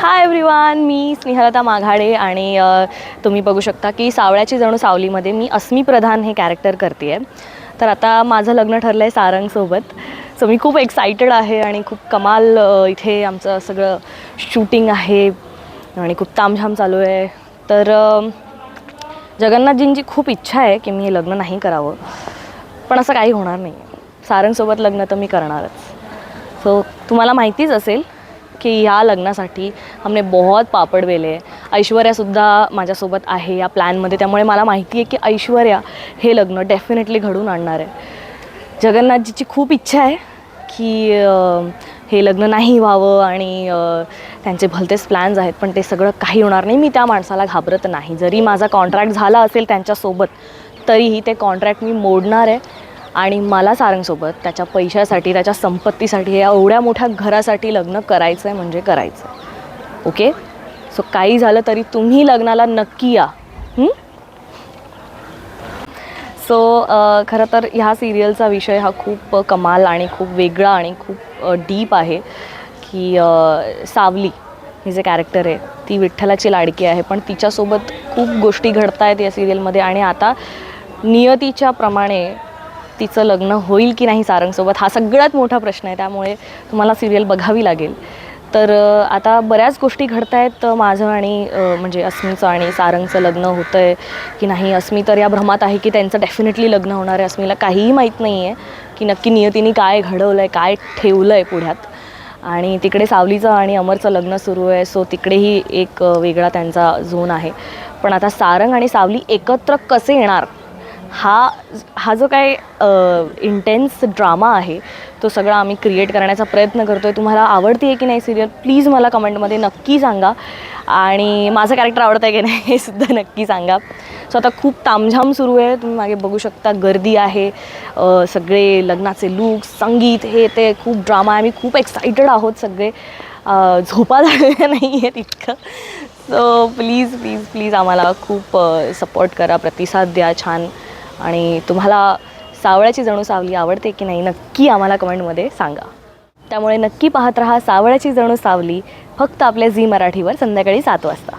Hi everyone मी स्नेहलता माघाडे आणि तुम्ही बघू शकता की सावळ्याची जणू सावलीमध्ये मी अस्मी प्रधान हे कॅरेक्टर करते आहे तर आता माझं लग्न ठरलं आहे सारंगसोबत. सो मी खूप एक्सायटेड आहे आणि खूप कमाल इथे आमचं सगळं शूटिंग आहे आणि खूप तामझाम चालू आहे. तर जगन्नाथजींची खूप इच्छा आहे की मी हे लग्न नाही करावं. पण असं काही होणार नाही सारंगसोबत लग्न तर मी करणारच. सो तुम्हाला माहितीच असेल की ह्या लग्नासाठी हमने बहुत पापड वेले ऐश्वर्यासुद्धा माझ्यासोबत आहे या प्लॅनमध्ये त्यामुळे मला माहिती आहे की ऐश्वर्या हे लग्न डेफिनेटली घडून आणणार आहे. जगन्नाथजीची खूप इच्छा आहे की हे लग्न नाही व्हावं आणि त्यांचे भलतेच प्लॅन्स आहेत पण ते सगळं काही होणार नाही. मी त्या माणसाला घाबरत नाही. जरी माझा कॉन्ट्रॅक्ट झाला असेल त्यांच्यासोबत तरीही ते कॉन्ट्रॅक्ट मी मोडणार आहे. आणि मला सारंगसोबत त्याच्या पैशासाठी त्याच्या संपत्तीसाठी या एवढ्या मोठ्या घरासाठी लग्न करायचं आहे म्हणजे करायचं आहे ओके? सो काही झालं तरी तुम्ही लग्नाला नक्की या. सो अ, खरं तर ह्या सिरियलचा विषय हा खूप कमाल आणि खूप वेगळा आणि खूप डीप आहे की सावली ही जे कॅरेक्टर आहे ती विठ्ठलाची लाडकी आहे पण तिच्यासोबत खूप गोष्टी घडत आहेत या सिरियलमध्ये आणि आता नियतीच्या प्रमाणे तिचं लग्न होईल की नाही सारंगसोबत हा सगळ्यात मोठा प्रश्न आहे. त्यामुळे तुम्हाला सिरियल बघावी लागेल. तर आता बऱ्याच गोष्टी घडत आहेत माझं आणि म्हणजे अस्मीचं आणि सारंगचं लग्न होतं आहे की नाही अस्मी तर या भ्रमात आहे की त्यांचं डेफिनेटली लग्न होणार आहे. अस्मीला काहीही माहीत नाही आहे की नक्की नियतीने काय घडवलं आहे काय ठेवलं आहे पुढ्यात. आणि तिकडे सावलीचं आणि अमरचं लग्न सुरू आहे सो तिकडेही एक वेगळा त्यांचा झोन आहे. पण आता सारंग आणि सावली एकत्र कसे येणार? हा हा जो काय इंटेन्स ड्रामा आहे तो सगळा आम्ही क्रिएट करण्याचा प्रयत्न करतो आहे तुम्हाला आवडते आहे की नाही सिरियल प्लीज मला कमेंटमध्ये नक्की सांगा. आणि माझं कॅरेक्टर आवडतं आहे की नाही हे सुद्धा नक्की सांगा. सो आता खूप तामझाम सुरू आहे. तुम्ही मागे बघू शकता गर्दी आहे. सगळे लग्नाचे लुक संगीत हे ते खूप ड्रामा आहे. आम्ही खूप एक्सायटेड आहोत सगळे. झोपा झालेल्या नाही आहेत इतकं. सो प्लीज प्लीज प्लीज आम्हाला खूप सपोर्ट करा. प्रतिसाद द्या छान. आणि तुम्हाला सावळ्याची जणू सावली आवडते की नाही नक्की आम्हाला कमेंटमध्ये सांगा. त्यामुळे नक्की पाहत रहा सावळ्याची जणू सावली फक्त आपल्या झी मराठीवर संध्याकाळी सात वाजता.